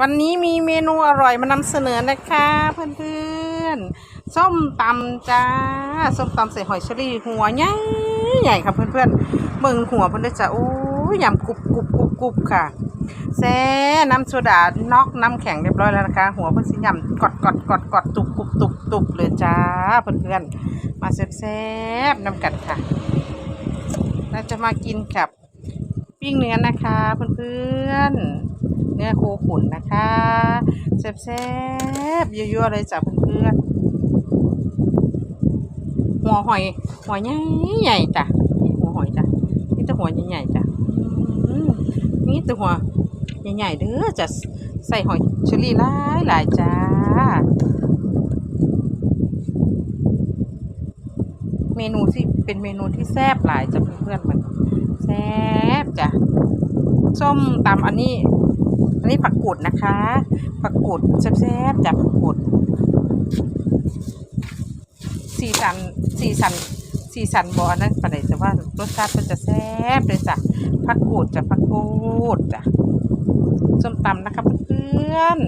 วันนี้มีเมนูอร่อยมานำเสนอนะคะ เพื่อนๆ ส้มตำจ้า ส้มตำใส่หอยเชอรี่หัวใหญ่ใหญ่ค่ะเพื่อนๆเบิ่งหัวเพื่อนจะโอ้ยยำกรุบกรุบกรุบกรุบค่ะแซ่น้ำโซดาน็อกน้ำแข็งเรียบร้อยแล้วนะคะ หัวเพื่อนสิยำกดกดกดกดตุบตุบตุบตุบเลยจ้าเพื่อนๆ มาแซ่บๆน้ำกันค่ะ เราจะมากินกับปิ้งเนื้อนะคะ เพื่อนๆ เนื้อโคขุนนะคะแซ่บๆยั่วๆเลยจ้ะเพื่อนๆหัวหอยหัวใหญ่ใหญ่ๆจ้ะนี่หัวหอยจ้ะนี่แต่หัวใหญ่ๆจ้ะนี่แต่หัวใหญ่ๆเด้อจะใส่หอยเชอรี่หลายหลายๆจ้าเมนูที่เป็นเมนูที่แซ่บหลายจ้ะเพื่อนๆมันแซ่บจ้ะส้มตำอันนี้ อันนี้ผักกูดนะคะ ผักกูดแซ่บๆจากผักกูดสีสันสีสันสีสันบอลนั่นประเดแต่ว่ารสชาติมันจะแซ่บเลยจ้ะผักกูดจ้ะผักกูดจ้ะส้มตำนะคะเพื่อน